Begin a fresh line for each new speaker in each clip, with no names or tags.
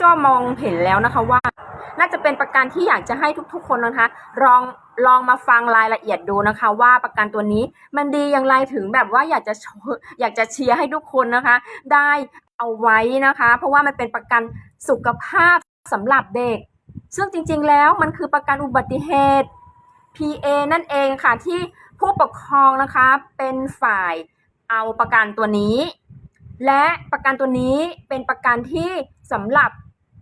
จ้มองเห็นแล้วนะคะว่า น่าจะเป็นประกันที่อยากจะให้ทุกๆ คนนะคะลองลองมาฟังรายละเอียดดูนะคะ ว่าประกันตัวนี้มันดีอย่างไรถึงแบบว่าอยากจะอยากจะเชียร์ให้ทุกคนนะคะ ได้เอาไว้นะคะ เพราะว่ามันเป็นประกันสุขภาพสำหรับเด็ก ซึ่งจริงๆแล้วมันคือประกันอุบัติเหตุ PA นั่นเองค่ะที่ผู้ปกครองนะคะเป็นฝ่ายเอาประกันตัวนี้ และประกันตัวนี้เป็นประกันที่สำหรับ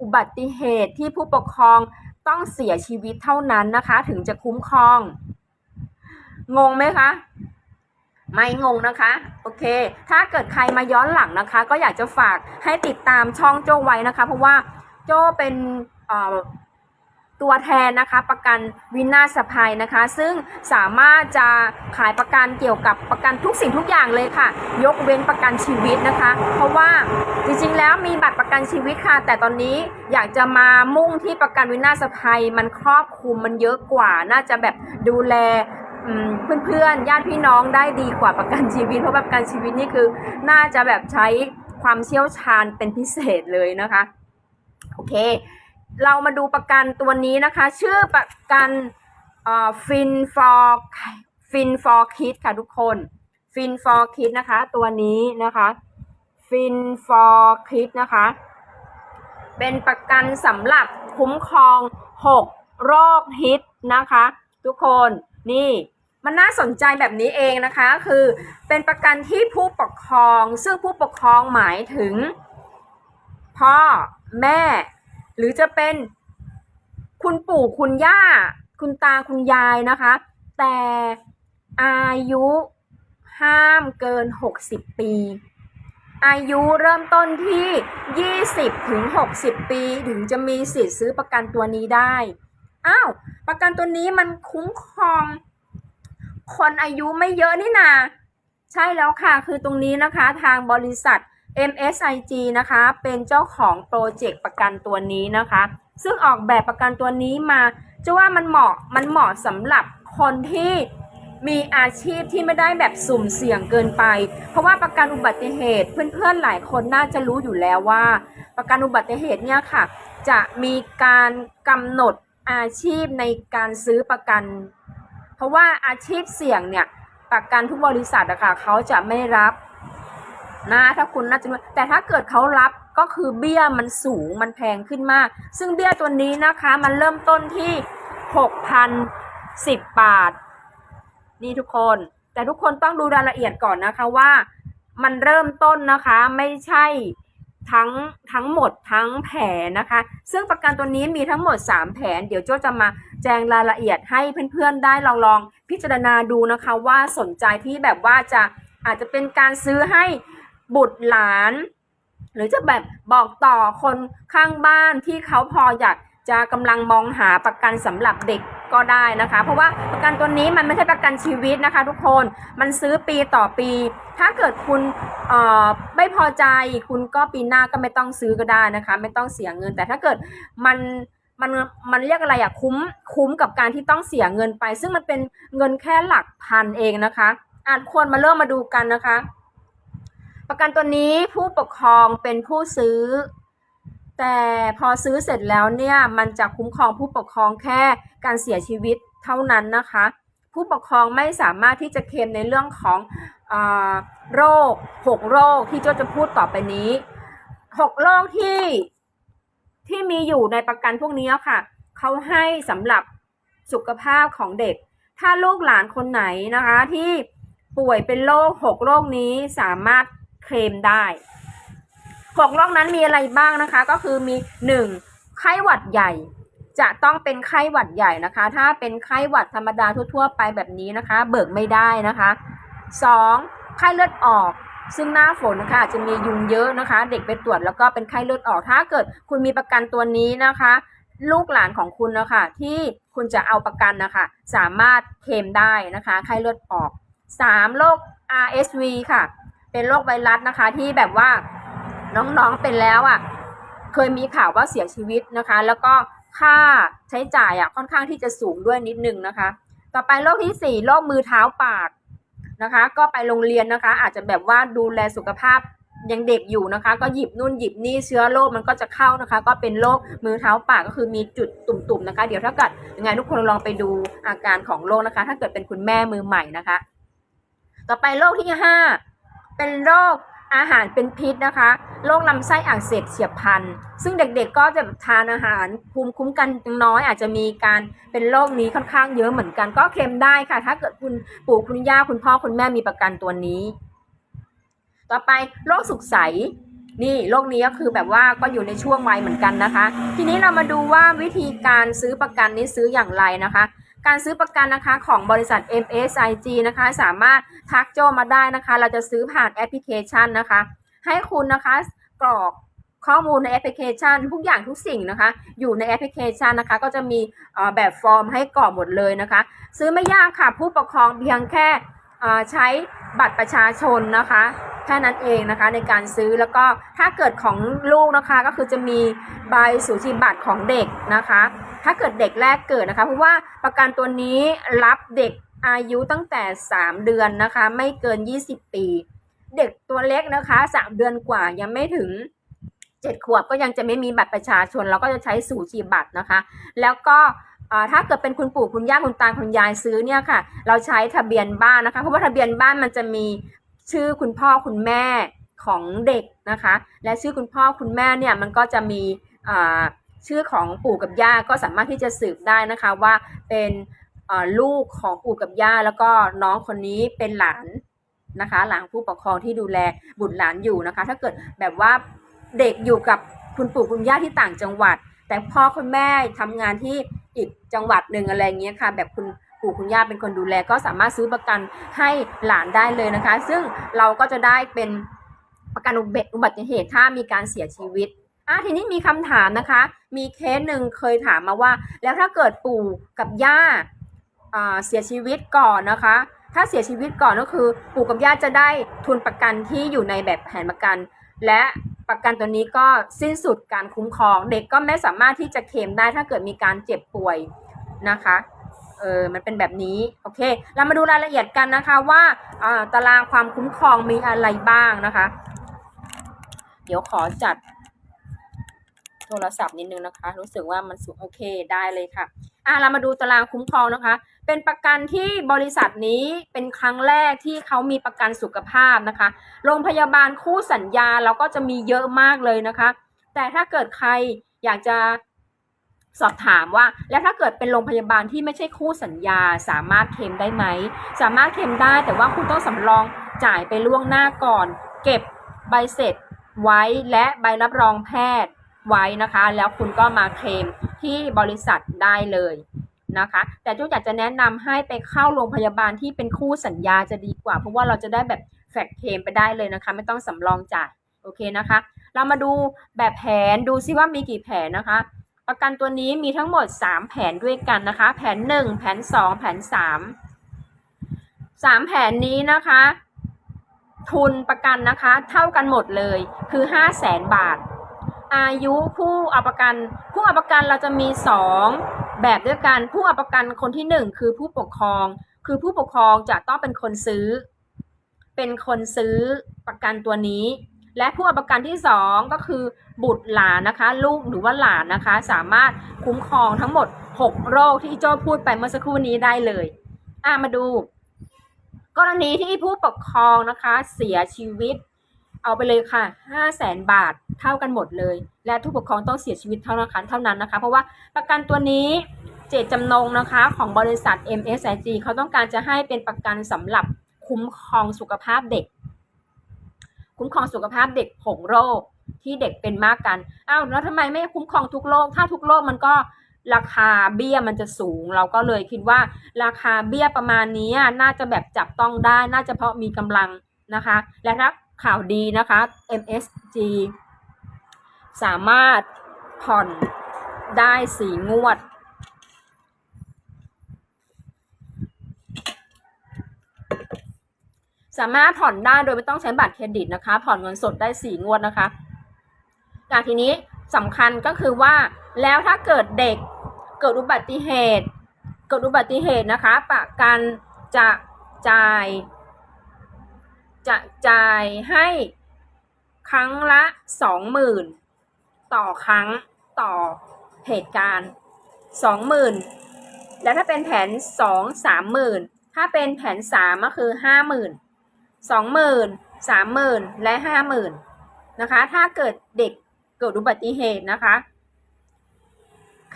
อุบัติเหตุที่ผู้ปกครองต้องเสียชีวิตเท่านั้นนะคะ ถึงจะคุ้มครอง งงไหมคะ ไม่งงนะคะ โอเค ถ้าเกิดใครมาย้อนหลังนะคะ ก็อยากจะฝากให้ติดตามช่องโจ้ไว้นะคะ เพราะว่าโจ้เป็น ตัวแทนนะคะประกันวินาศภัยนะคะ ซึ่งสามารถจะขายประกันเกี่ยวกับประกันทุกสิ่งทุกอย่างเลยค่ะ ยกเว้นประกันชีวิตนะคะ เพราะว่าจริงๆแล้วมีบัตรประกันชีวิตค่ะ แต่ตอนนี้อยากจะมามุ่งที่ประกันวินาศภัย มันครอบคลุมมันเยอะกว่า น่าจะแบบดูแลเพื่อนๆญาติพี่น้องได้ดีกว่าประกันชีวิตเพราะประกันชีวิตนี่คือ น่าจะแบบใช้ความเชี่ยวชาญเป็นพิเศษเลยนะคะโอเค เรามาดูประกันตัวนี้นะคะ ชื่อประกันฟินฟอร์ฟินฟอร์คิดค่ะทุกคนฟินฟอร์คิดนะคะ ตัวนี้นะคะฟินฟอร์คิดนะคะ เป็นประกันสำหรับคุ้มครอง 6 โรคฮิตนะคะ ทุกคนนี่มันน่าสนใจแบบนี้เองนะคะ คือเป็นประกันที่ผู้ปกครอง ซึ่งผู้ปกครองหมายถึง พ่อแม่ หรือจะเป็นคุณปู่คุณย่า คุณตาคุณยายนะคะ แต่อายุห้ามเกิน 60 ปี อายุเริ่มต้นที่ 20 ถึง 60 ปี ถึงจะมีสิทธิ์ซื้อประกันตัวนี้ได้ อ้าว ประกันตัวนี้มันคุ้มครอง คนอายุไม่เยอะนี่นา ใช่แล้วค่ะ คือตรงนี้นะคะ ทางบริษัท MSIG นะคะเป็นเจ้าของโปรเจกต์ประกันตัวนี้นะคะ ซึ่งออกแบบประกันตัวนี้มาจะว่ามันเหมาะมันเหมาะสำหรับคนที่มีอาชีพที่ไม่ได้แบบสุ่มเสี่ยงเกินไป เพราะว่าประกันอุบัติเหตุเพื่อนๆหลายคนน่าจะรู้อยู่แล้วว่า ประกันอุบัติเหตุเนี่ยค่ะ จะมีการกำหนดอาชีพในการซื้อประกัน เพราะว่าอาชีพเสี่ยงเนี่ยประกันทุกบริษัทอะคะเขาจะไม่รับ นะถ้าคุณน่าจะแต่ถ้าเกิดเขารับก็คือเบี้ยมันสูงมันแพงขึ้นมาก ซึ่งเบี้ยตัวนี้นะคะมันเริ่มต้นที่6,010บาท นี่ทุกคน แต่ทุกคนต้องดูรายละเอียดก่อนนะคะว่า มันเริ่มต้นนะคะไม่ใช่ทั้งทั้งหมดทั้งแผนนะคะ ซึ่งประกันตัวนี้มีทั้งหมด 3 แผน เดี๋ยวโจ้จะมาแจงรายละเอียดให้เพื่อนๆได้ลองลองพิจารณาดูนะคะว่าสนใจที่แบบว่าจะอาจจะเป็นการซื้อให้ บุตรหลาน หรือจะแบบบอกต่อคนข้างบ้านที่เขาพออยากจะกำลังมองหาประกันสำหรับเด็กก็ได้นะคะ เพราะว่าประกันตัวนี้มันไม่ใช่ประกันชีวิตนะคะ ทุกคนมันซื้อปีต่อปี ถ้าเกิดคุณเอ่อไม่พอใจคุณก็ปีหน้าก็ไม่ต้องซื้อก็ได้นะคะ ไม่ต้องเสียเงิน แต่ถ้าเกิดมันมันมันเรียกอะไรอะคุ้มคุ้มกับการที่ต้องเสียเงินไป ซึ่งมันเป็นเงินแค่หลักพันเองนะคะอะควรมาเริ่มมาดูกันนะคะ ประกันตัวนี้ผู้ปกครองเป็นผู้ซื้อ แต่พอซื้อเสร็จแล้วเนี่ยมันจะคุ้มครองผู้ปกครองแค่การเสียชีวิตเท่านั้นนะคะ ผู้ปกครองไม่สามารถที่จะเคลมในเรื่องของอโรคหกโรคที่โจจะพูดต่อไปนี้หกโรคที่ที่มีอยู่ในประกันพวกนี้ค่ะเขาให้สำหรับสุขภาพของเด็ก ถ้าลูกหลานคนไหนนะคะที่ป่วยเป็นโรคหกโรคนี้สามารถ เคลมได้หกโรคนั้นมีอะไรบ้างนะคะ ก็คือมีหนึ่งไข้หวัดใหญ่ จะต้องเป็นไข้หวัดใหญ่นะคะ ถ้าเป็นไข้หวัดธรรมดาทั่ว ๆ ไปแบบนี้นะคะ เบิกไม่ได้นะคะสองไข้เลือดออกซึ่งหน้าฝนนะคะจจะมียุงเยอะนะคะ เด็กไปตรวจแล้วก็เป็นไข้เลือดออก ถ้าเกิดคุณมีประกันตัวนี้นะคะ ลูกหลานของคุณนะคะที่คุณจะเอาประกันนะคะสามารถเคลมได้นะคะ ไข้เลือดออก 3. โรค RSV ค่ะ เป็นโรคไวรัสนะคะ ที่แบบว่าน้องๆเป็นแล้วอะเคยมีข่าวว่าเสียชีวิตนะคะ แล้วก็ค่าใช้จ่ายอะค่อนข้างที่จะสูงด้วยนิดนึงนะคะ ต่อไปโรคที่ 4 โรคมือเท้าปากนะคะ ก็ไปโรงเรียนนะคะ อาจจะแบบว่าดูแลสุขภาพยังเด็กอยู่นะคะ ก็หยิบนู่นหยิบนี่เชื้อโรคมันก็จะเข้านะคะ ก็เป็นโรคมือเท้าปากก็คือมีจุดตุ่มๆนะคะ เดี๋ยวถ้าเกิดยังไงทุกคนลองไปดูอาการของโรคนะคะ ถ้าเกิดเป็นคุณแม่มือใหม่นะคะ ต่อไปโรคที่ห้า เป็นโรคอาหารเป็นพิษนะคะ โรคลำไส้อักเสบเฉียบพลัน ซึ่งเด็กๆก็จะทานอาหารภูมิคุ้มกันน้อย อาจจะมีการเป็นโรคนี้ค่อนข้างเยอะเหมือนกัน ก็เคลมได้ค่ะ ถ้าเกิดคุณปู่คุณย่าคุณพ่อคุณแม่มีประกันตัวนี้ ต่อไปโรคสุกใส นี่โรคนี้ก็คือแบบว่าก็อยู่ในช่วงวัยเหมือนกันนะคะ ทีนี้เรามาดูว่าวิธีการซื้อประกันนี้ซื้ออย่างไรนะคะ การซื้อประกันนะคะของบริษัท MSIG นะคะ สามารถทักโจมาได้นะคะ เราจะซื้อผ่านแอปพลิเคชันนะคะ ให้คุณนะคะกรอกข้อมูลในแอปพลิเคชัน ทุกอย่างทุกสิ่งนะคะ อยู่ในแอปพลิเคชันนะคะ ก็จะมีแบบฟอร์มให้กรอกหมดเลยนะคะ ซื้อไม่ยากค่ะผู้ปกครองเพียงแค่ใช้บัตรประชาชนนะคะแค่นั้นเองนะคะในการซื้อแล้วก็ถ้าเกิดของลูกนะคะก็คือจะมีใบสูจิบัตรของเด็กนะคะ ถ้าเกิดเด็กแรกเกิดนะคะ เพราะว่าประกันตัวนี้รับเด็กอายุตั้งแต่ 3 เดือนนะคะ ไม่เกิน 20 ปี เด็กตัวเล็กนะคะ 3 เดือนกว่ายังไม่ถึง 7 ขวบก็ยังจะไม่มีบัตรประชาชน เราก็จะใช้สูจิบัตรนะคะ แล้วก็ถ้าเกิดเป็นคุณปู่คุณย่าคุณตาคุณยายซื้อเนี่ยค่ะ เราใช้ทะเบียนบ้านนะคะ เพราะว่าทะเบียนบ้านมันจะมีชื่อคุณพ่อคุณแม่ของเด็กนะคะ และชื่อคุณพ่อคุณแม่เนี่ยมันก็จะมี ชื่อของปู่กับย่าก็สามารถที่จะสืบได้นะคะว่าเป็นลูกของปู่กับย่าแล้วก็น้องคนนี้เป็นหลานนะคะหลานผู้ปกครองที่ดูแลบุตรหลานอยู่นะคะ ถ้าเกิดแบบว่าเด็กอยู่กับคุณปู่คุณย่าที่ต่างจังหวัด แต่พ่อคุณแม่ทำงานที่อีกจังหวัดหนึ่งอะไรเงี้ยค่ะ แบบคุณปู่คุณย่าเป็นคนดูแล ก็สามารถซื้อประกันให้หลานได้เลยนะคะ ซึ่งเราก็จะได้เป็นประกันอุบัติเหตุถ้ามีการเสียชีวิต อะทีนี้มีคำถามนะคะ มีเคสหนึ่งเคยถามมาว่า แล้วถ้าเกิดปู่กับย่าอ่าเสียชีวิตก่อนนะคะ ถ้าเสียชีวิตก่อนก็คือ ปู่กับย่าจะได้ทุนประกันที่อยู่ในแบบแผนประกัน และประกันตัวนี้ก็สิ้นสุดการคุ้มครอง เด็กก็ไม่สามารถที่จะเคลมได้ถ้าเกิดมีการเจ็บป่วยนะคะเออมันเป็นแบบนี้โอเค เรามาดูรายละเอียดกันนะคะว่าอ่าตารางความคุ้มครองมีอะไรบ้างนะคะ เดี๋ยวขอจัด โทรศัพท์นิดนึงนะคะ รู้สึกว่ามันสูงโอเคได้เลยค่ะอะเรามาดูตารางคุ้มครองนะคะ เป็นประกันที่บริษัทนี้เป็นครั้งแรกที่เขามีประกันสุขภาพนะคะ โรงพยาบาลคู่สัญญาเราก็จะมีเยอะมากเลยนะคะ แต่ถ้าเกิดใครอยากจะสอบถามว่า แล้วถ้าเกิดเป็นโรงพยาบาลที่ไม่ใช่คู่สัญญาสามารถเคลมได้ไหม สามารถเคลมได้แต่ว่าคุณต้องสำรองจ่ายไปล่วงหน้าก่อน เก็บใบเสร็จไว้และใบรับรองแพทย์ ไว้นะคะ แล้วคุณก็มาเคลมที่บริษัทได้เลยนะคะ แต่จุ๊อยากจะแนะนำให้ไปเข้าโรงพยาบาลที่เป็นคู่สัญญาจะดีกว่า เพราะว่าเราจะได้แบบแฟกเคลมไปได้เลยนะคะ ไม่ต้องสำรองจ่ายโอเคนะคะ เรามาดูแบบแผนดูซิว่ามีกี่แผนนะคะ ประกันตัวนี้มีทั้งหมด 3 แผนด้วยกันนะคะ แผน 1 แผน 2 แผน 3 3 แผนนี้นะคะ ทุนประกันนะคะ เท่ากันหมดเลยคือ 5 0 0แสนบาท อายุผู้เอาประกัน ผู้เอาประกันเราจะมี 2 แบบด้วยกัน ผู้เอาประกันคนที่ 1 คือผู้ปกครอง คือผู้ปกครองจะต้องเป็นคนซื้อ เป็นคนซื้อประกันตัวนี้ และผู้เอาประกันที่ 2 ก็คือบุตรหลานนะคะ ลูกหรือว่าหลานนะคะ สามารถคุ้มครองทั้งหมด 6 โรคที่โจ้พูดไปเมื่อสักครู่นี้ได้เลยอะมาดู กรณีที่ผู้ปกครองนะคะเสียชีวิต เอาไปเลยค่ะ5 0 0แสนบาทเท่ากันหมดเลย และผู้ปกครองต้องเสียชีวิตเท่านั้นเท่านั้นนะคะ เพราะว่าประกันตัวนี้เจตจำนงนะคะของบริษัท MSIG เขาต้องการจะให้เป็นประกันสำหรับคุ้มครองสุขภาพเด็ก คุ้มครองสุขภาพเด็กหกโรคที่เด็กเป็นมากกันอ้าวแล้วทำไมไม่คุ้มครองทุกโรคถ้าทุกโรคมันก็ราคาเบี้ยมันจะสูง เราก็เลยคิดว่าราคาเบี้ยประมาณนี้น่าจะแบบจับต้องได้น่าจะเพราะมีกำลังนะคะ และถ้า ข่าวดีนะคะ MSG สามารถผ่อนได้สีงวด สามารถผ่อนได้โดยไม่ต้องใช้บัตรเครดิตนะคะ ผ่อนเงินสดได้สี่งวดนะคะจากทีนี้สำคัญก็คือว่าแล้วถ้าเกิดเด็กเกิดอุบัติเหตุ เกิดอุบัติเหตุนะคะ ประกันจะจ่าย จะจ่ายให้ครั้งละสองหมื่นต่อครั้งต่อเหตุการณ์สองหมื่นแล้วถ้าเป็นแผนสองสามหมื่นถ้าเป็นแผนสามก็คือห้าหมื่นสองหมื่นสามหมื่นและห้าหมื่นนะคะ ถ้าเกิดเด็กเกิดอุบัติเหตุนะคะ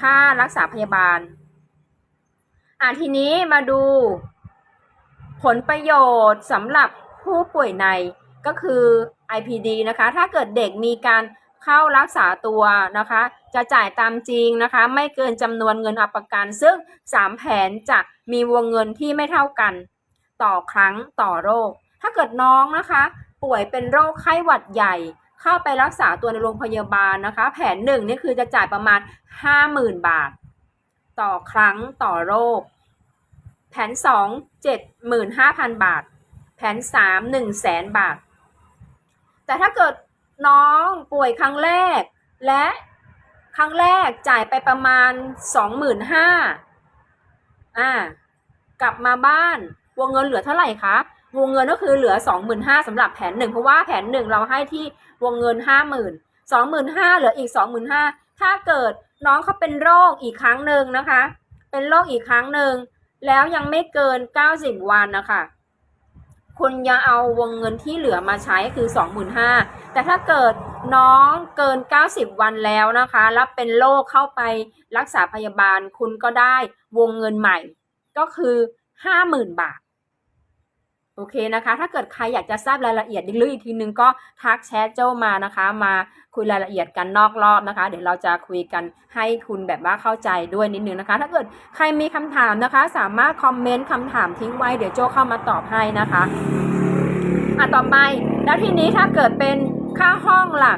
ค่ารักษาพยาบาล อะทีนี้มาดูผลประโยชน์สำหรับ ผู้ป่วยในก็คือ IPD นะคะ ถ้าเกิดเด็กมีการเข้ารักษาตัวนะคะ จะจ่ายตามจริงนะคะ ไม่เกินจำนวนเงินอัปกัน ซึ่ง 3 แผนจะมีวงเงินที่ไม่เท่ากัน ต่อครั้งต่อโรค ถ้าเกิดน้องนะคะ ป่วยเป็นโรคไข้หวัดใหญ่ เข้าไปรักษาตัวในโรงพยาบาลนะคะ แผนหนึ่งนี่คือจะจ่ายประมาณ 50,000 บาท ต่อครั้งต่อโรค แผนสองเจ็ดหมื่นห้าพันบาท แผนสามหนึ่งแสนบาท แต่ถ้าเกิดน้องป่วยครั้งแรก และครั้งแรกจ่ายไปประมาณสองหมื่นห้าอ่ากลับมาบ้านวงเงินเหลือเท่าไหร่คะวงเงินก็คือเหลือสองหมื่นห้าสำหรับแผนหนึ่งเพราะว่าแผนหนึ่งเราให้ที่วงเงินห้าหมื่นสองหมื่นห้าเหลืออีกสองหมื่นห้าถ้าเกิดน้องเขาเป็นโรคอีกครั้งหนึ่งนะคะ เป็นโรคอีกครั้งหนึ่งแล้วยังไม่เกิน90วันนะคะ คุณยังเอาวงเงินที่เหลือมาใช้คือ 25,000แต่ถ้าเกิดน้องเกิน 90 วันแล้วนะคะแล้วเป็นโรคเข้าไปรักษาพยาบาลคุณก็ได้วงเงินใหม่ ก็คือ 50,000 บาท โอเคนะคะ ถ้าเกิดใครอยากจะทราบรายละเอียดลึกอีกทีนึงก็ทักแชทเจ้ามานะคะ มาคุยรายละเอียดกันนอกรอบนะคะ เดี๋ยวเราจะคุยกันให้คุณแบบว่าเข้าใจด้วยนิดนึงนะคะ ถ้าเกิดใครมีคำถามนะคะ สามารถคอมเมนต์คำถามทิ้งไว้เดี๋ยวโจ้เข้ามาตอบให้นะคะอะต่อไปแล้วทีนี้ถ้าเกิดเป็นค่าห้องล่ะ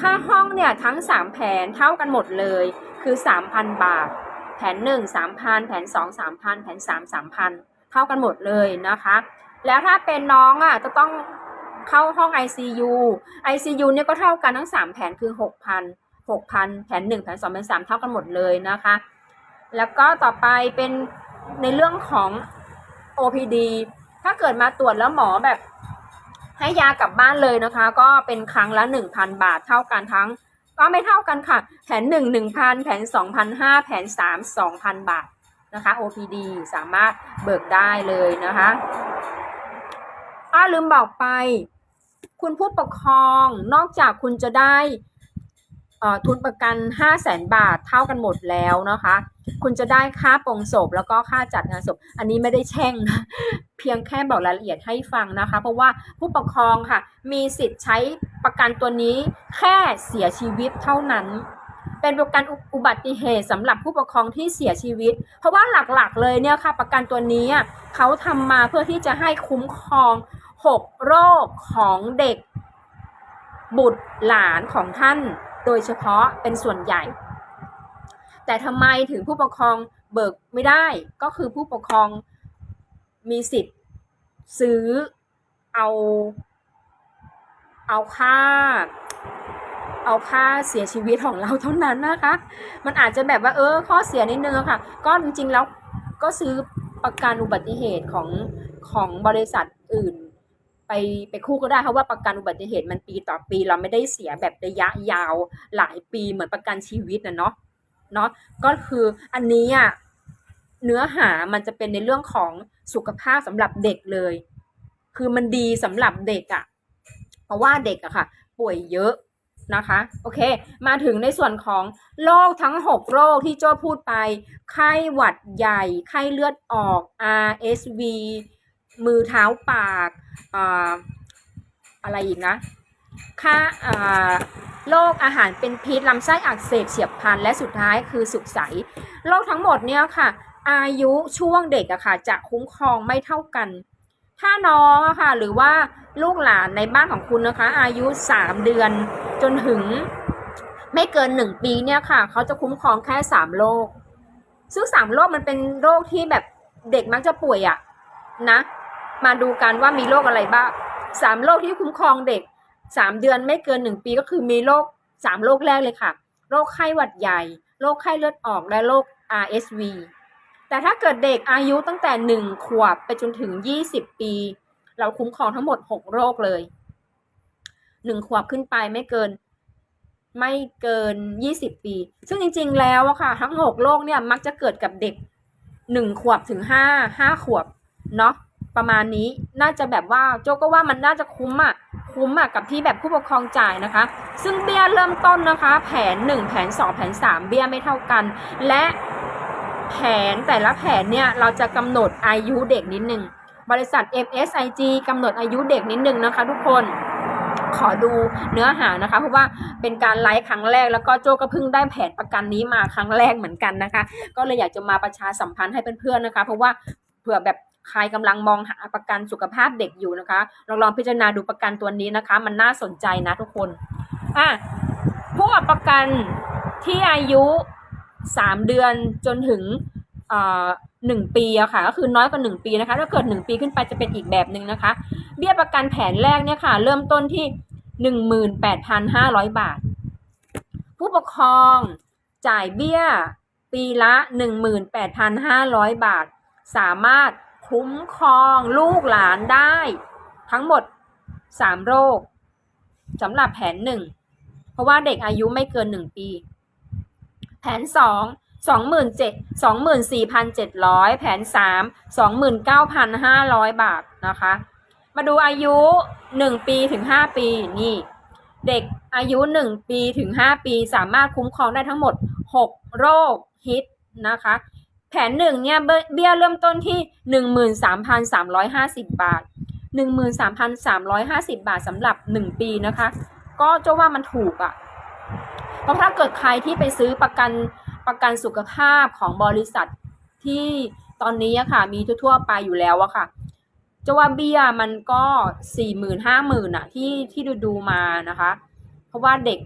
ค่าห้องเนี่ยทั้ง 3 แผนเท่ากันหมดเลยคือ 3,000 บาท แผน 1 3,000 แผน 2 3,000 แผน 3 3,000 เท่ากันหมดเลยนะคะ แล้วถ้าเป็นน้องอะจะต้องเข้าห้อง ICU ICU เนี่ยก็เท่ากันทั้ง 3 แผนคือ 6,000 6,000 แผน 1 แผน 2 แผน 3 เท่ากันหมดเลยนะคะ แล้วก็ต่อไปเป็นในเรื่องของ OPD ถ้าเกิดมาตรวจแล้วหมอแบบให้ยากลับบ้านเลยนะคะ ก็เป็นครั้งละ 1,000 บาทเท่ากันทั้ง ก็ไม่เท่ากันค่ะ แผน 1 1,000 แผน 2,500 แผน 3 2,000 บาทนะคะ OPD สามารถเบิกได้เลยนะคะ อ้าลืมบอกไป คุณผู้ปกครองนอกจากคุณจะได้ทุนประกัน5 0 0แสนบาทเท่ากันหมดแล้วนะคะ คุณจะได้ค่าปลงศพแล้วก็ค่าจัดงานศพ อันนี้ไม่ได้แช่งนะเพียงแค่บอกรายละเอียดให้ฟังนะคะ เพราะว่าผู้ปกครองค่ะ มีสิทธิ์ใช้ประกันตัวนี้แค่เสียชีวิตเท่านั้น เป็นประกันอุอุบัติเหตุสำหรับผู้ปกครองที่เสียชีวิต เพราะว่าหลักๆเลยเนี่ยค่ะ ประกันตัวนี้เขาทำมาเพื่อที่จะให้คุ้มครอง 6 โรคของเด็ก บุตรหลานของท่าน โดยเฉพาะเป็นส่วนใหญ่ แต่ทำไมถึงผู้ปกครองเบิกไม่ได้ก็คือผู้ปกครองมีสิทธิ์ซื้อเอาเอาค่า เอาค่าเสียชีวิตของเราเท่านั้นนะคะ มันอาจจะแบบว่าเออ ข้อเสียนิดนึงค่ะ ก็จริงๆแล้วก็ซื้อประกันอุบัติเหตุของของบริษัทอื่น ไปไปคู่ก็ได้เพราะว่าประกันอุบัติเหตุมันปีต่อปี เราไม่ได้เสียแบบระยะยาวหลายปีเหมือนประกันชีวิตนะเนาะเนาะก็คืออันนี้อะเนื้อหามันจะเป็นในเรื่องของสุขภาพสำหรับเด็กเลย คือมันดีสำหรับเด็กอะ่ะ เพราะว่าเด็กอะค่ะ ป่วยเยอะนะคะ โอเค มาถึงในส่วนของโรคทั้ง 6 โรคที่โจ้พูดไป ไข้หวัดใหญ่ ไข้เลือดออก RSV มือเท้าปากออะไรอีกนะค่าอ่าโรคอาหารเป็นพิษลำไส้อักเสบเฉียบพลันและสุดท้ายคือสุขใสโรคทั้งหมดเนี่ยค่ะ อายุช่วงเด็กอะค่ะจะคุ้มครองไม่เท่ากัน ถ้าน้องอะค่ะหรือว่าลูกหลานในบ้านของคุณนะคะ อายุ 3 เดือนจนถึงไม่เกิน 1 ปีเนี่ยค่ะ เขาจะคุ้มครองแค่ 3 โรคซึ่ง3โรคมันเป็นโรคที่แบบเด็กมักจะป่วยอะนะ มาดูกันว่ามีโรคอะไรบ้างสามโรคที่คุ้มครองเด็กสามเดือนไม่เกินหนึ่งปีก็คือมีโรคสามโรคแรกเลยค่ะ โรคไข้หวัดใหญ่ โรคไข้เลือดออก และโรค RSV แต่ถ้าเกิดเด็กอายุตั้งแต่หนึ่งขวบไปจนถึงยี่สิบปี เราคุ้มครองทั้งหมดหกโรคเลยหนึ่งขวบขึ้นไปไม่เกินไม่เกินยี่สิบปี ซึ่งจริง ๆ แล้วอะค่ะ ทั้งหกโรคเนี่ยมักจะเกิดกับเด็กหนึ่งขวบถึงห้าห้าขวบ เนาะ ประมาณนี้น่าจะแบบว่าโจก็ว่ามันน่าจะคุ้มอะคุ้มอะกับที่แบบผู้ปกครองจ่ายนะคะ ซึ่งเบี้ยเริ่มต้นนะคะ แผน 1 แผน 2 แผน 3 เบี้ยไม่เท่ากัน และแผนแต่ละแผนเนี่ยเราจะกำหนดอายุเด็กนิดนึงบริษัท MSIG กำหนดอายุเด็กนิดนึงนะคะ ทุกคนขอดูเนื้อหานะคะ เพราะว่าเป็นการไลฟ์ครั้งแรกแล้วก็โจก็เพิ่งได้แผนประกันนี้มาครั้งแรกเหมือนกันนะคะ ก็เลยอยากจะมาประชาสัมพันธ์ให้เพื่อนๆนะคะ เพราะว่าเผื่อแบบ ใครกำลังมองหาประกันสุขภาพเด็กอยู่นะคะลองลองพิจารณาดูประกันตัวนี้นะคะ มันน่าสนใจนะทุกคนอะผู้ประกันที่อายุ 3 เดือนจนถึงหนึ่งปีอะค่ะก็คือน้อยกว่า1ปีนะคะ ถ้าเกิด1ปีขึ้นไปจะเป็นอีกแบบหนึ่งนะคะ เบี้ยประกันแผนแรกเนี่ยค่ะ เริ่มต้นที่18,500บาท ผู้ปกครองจ่ายเบี้ยปีละ18,500บาท สามารถ คุ้มครองลูกหลานได้ ทั้งหมด3โรคสำหรับแผนหนึ่งเพราะว่าเด็กอายุไม่เกิน1ปี แผน2 27 24,700แผน3 29,500บาทนะคะ มาดูอายุ1ปีถึง5ปีนี่ เด็กอายุ1ปีถึง5ปีสามารถคุ้มครองได้ทั้งหมด6โรคฮิตนะคะ แผนหนึ่งเนี่ยเบี้ยเริ่มต้นที่13,350บบาท13,350บาทสำหรับ1ปีนะคะ ก็จะว่ามันถูกอะ่ะ เพราะถ้าเกิดใครที่ไปซื้อประกันประกันสุขภาพของบริษัทที่ตอนนี้อะค่ะ มีทั่วๆไปอยู่แล้วอะค่ะจะว่าเบี้ยมันก็สี่หมื่นห้าหมื่นอะที่ที่ดูดูมานะคะ เพราะว่าเด็ก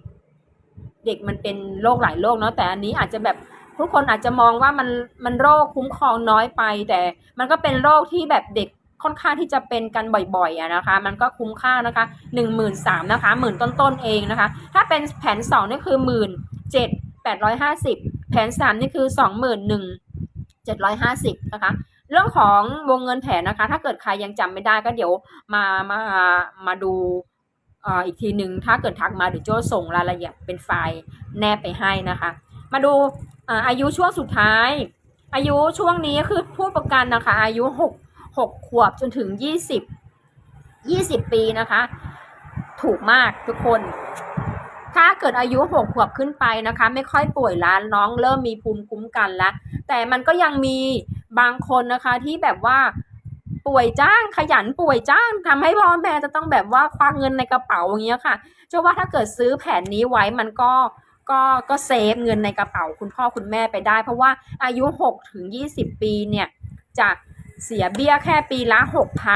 เด็กมันเป็นโรคหลายโรคเนาะแต่อันนี้อาจจะแบบ ทุกคนอาจจะมองว่ามันมันโรคคุ้มครองน้อยไป แต่มันก็เป็นโรคที่แบบเด็กค่อนข้างที่จะเป็นกันบ่อยๆนะคะ มันก็คุ้มค่านะคะหนึ่งหมื่นสามนะคะหมื่นต้นๆเองนะคะ ถ้าเป็นแผนสองนี่คือหมื่นเจ็ดแปดร้อยห้าสิบแผนสามนี่คือสองหมื่นหนึ่งเจ็ดร้อยห้าสิบนะคะเรื่องของวงเงินแผนนะคะ ถ้าเกิดใครยังจำไม่ได้ก็เดี๋ยวมามามาดูอีกทีหนึ่งถ้าเกิดทักมาเดี๋ยวโจ้ส่งรายละเอียดเป็นไฟล์แนบไปให้นะคะ มาดู อายุช่วงสุดท้าย อายุช่วงนี้คือผู้ประกันนะคะ อายุหกหกขวบจนถึงยี่สิบยี่สิบปีนะคะ ถูกมากทุกคน ถ้าเกิดอายุหกขวบขึ้นไปนะคะ ไม่ค่อยป่วยแล้วน้องเริ่มมีภูมิคุ้มกันแล้ว แต่มันก็ยังมีบางคนนะคะที่แบบว่าป่วยจ้างขยันป่วยจ้างทำให้พ่อแม่จะต้องแบบว่าควักเงินในกระเป๋าอย่างเงี้ยค่ะเชื่อว่าถ้าเกิดซื้อแผนนี้ไว้มันก็ ก็ก็เซฟเงินในกระเป๋าคุณพ่อคุณแม่ไปได้ เพราะว่าอายุ6ถึง20 ปีเนี่ยจะเสียเบี้ยแค่ปีละ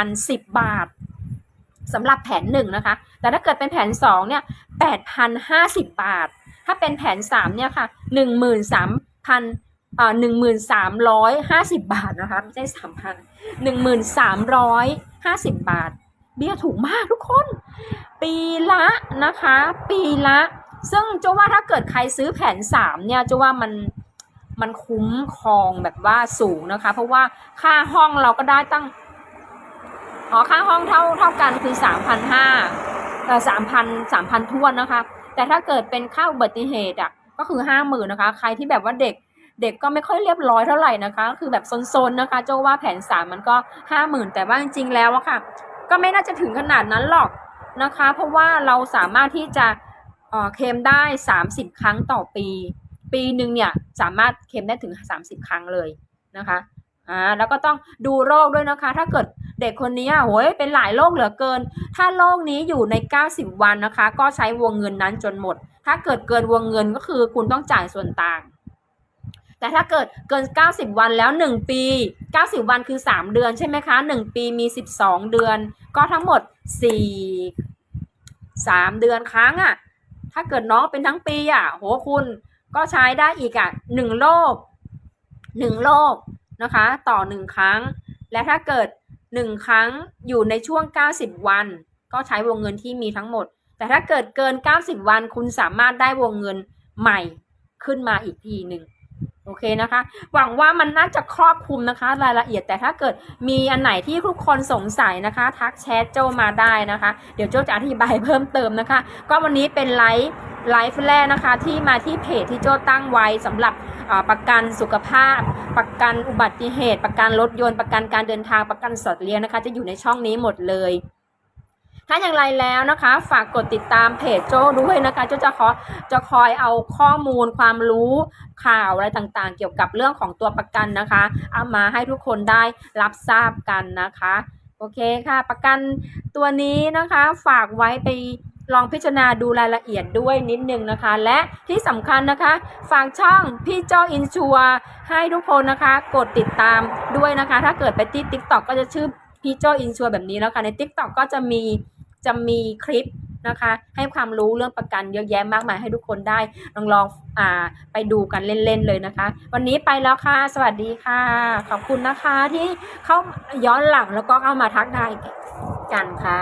6,010 บาทสำหรับแผนหนึ่งนะคะ แต่ถ้าเกิดเป็นแผนสองเนี่ย8,050 บาท ถ้าเป็นแผนสามเนี่ยค่ะ13,000อ่าหนึ่งหมื่นสามร้อยห้าสิบบาทนะคะไม่ใช่สามพันหนึ่งหมื่นสามร้อยห้าสิบบาท เบี้ยถูกมากทุกคน ปีละนะคะ ปีละ ซึ่งจะว่าถ้าเกิดใครซื้อแผนสามเนี่ยจะว่ามันมันคุ้มครองแบบว่าสูงนะคะ เพราะว่าค่าห้องเราก็ได้ตั้งอ๋อค่าห้องเท่าเท่ากันคือสามพันห้าเอ่อสามพันสามพันทวนนะคะ แต่ถ้าเกิดเป็นค่าอุบัติเหตุอะก็คือห้าหมื่นนะคะ ใครที่แบบว่าเด็กเด็กก็ไม่ค่อยเรียบร้อยเท่าไหร่นะคะ คือแบบซนๆนะคะ เจ้าว่าแผนสามมันก็ห้าหมื่นแต่ว่าจริงๆแล้วอะค่ะ ก็ไม่น่าจะถึงขนาดนั้นหรอกนะคะ เพราะว่าเราสามารถที่จะ เอ่อเคลมได้สามสิบครั้งต่อปี ปีหนึ่งเนี่ยสามารถเคลมได้ถึงสามสิบครั้งเลยนะคะอ่าแล้วก็ต้องดูโรคด้วยนะคะ ถ้าเกิดเด็กคนนี้โหยเป็นหลายโรคเหลือเกิน ถ้าโรคนี้อยู่ใน 90 วันนะคะ ก็ใช้วงเงินนั้นจนหมด ถ้าเกิดเกินวงเงินก็คือคุณต้องจ่ายส่วนต่าง แต่ถ้าเกิดเกิน 90 วันแล้ว 1 ปี 90 วันคือ 3 เดือนใช่ไหมคะ 1 ปีมี 12 เดือน ก็ทั้งหมด 4 3 เดือนครั้งอะ่ะ ถ้าเกิดน้องเป็นทั้งปีอะโหคุณก็ใช้ได้อีกอะหนึ่งโลกหนึ่งโลกนะคะ ต่อหนึ่งครั้ง และถ้าเกิดหนึ่งครั้งอยู่ในช่วง 90 วัน ก็ใช้วงเงินที่มีทั้งหมด แต่ถ้าเกิดเกิน 90 วันคุณสามารถได้วงเงินใหม่ขึ้นมาอีกทีหนึ่ง โอเคนะคะ หวังว่ามันน่าจะครอบคลุมนะคะ รายละเอียดแต่ถ้าเกิดมีอันไหนที่ทุกคนสงสัยนะคะ ทักแชทโจมาได้นะคะ เดี๋ยวโจจะอธิบายเพิ่มเติมนะคะ ก็วันนี้เป็นไลฟ์ไลฟ์แรกนะคะ ที่มาที่เพจที่โจตั้งไว้สำหรับประกันสุขภาพ ประกันอุบัติเหตุ ประกันรถยนต์ประกันการเดินทางประกันสัตว์เลี้ยงนะคะ จะอยู่ในช่องนี้หมดเลย ถ้าอย่างไรแล้วนะคะ ฝากกดติดตามเพจโจ้ด้วยนะคะโจ้จะขอจะคอยเอาข้อมูลความรู้ข่าวอะไรต่างๆ เกี่ยวกับเรื่องของตัวประกันนะคะ เอามาให้ทุกคนได้รับทราบกันนะคะ โอเคค่ะ ประกันตัวนี้นะคะ ฝากไว้ไปลองพิจารณาดูรายละเอียดด้วยนิดนึงนะคะ และที่สำคัญนะคะ ฝากช่องพี่โจ้อินชัวให้ทุกคนนะคะ กดติดตามด้วยนะคะ ถ้าเกิดไปที่ TikTok ก็จะชื่อพี่โจ้อินชัวแบบนี้แล้วค่ะใน TikTok ก็จะมี จะมีคลิปนะคะ ให้ความรู้เรื่องประกันเยอะแยะมากมายให้ทุกคนได้ ลองลองอ่าไปดูกันเล่นๆเลยนะคะ วันนี้ไปแล้วค่ะ สวัสดีค่ะ ขอบคุณนะคะที่เข้าย้อนหลังแล้วก็เข้ามาทักทายกันค่ะ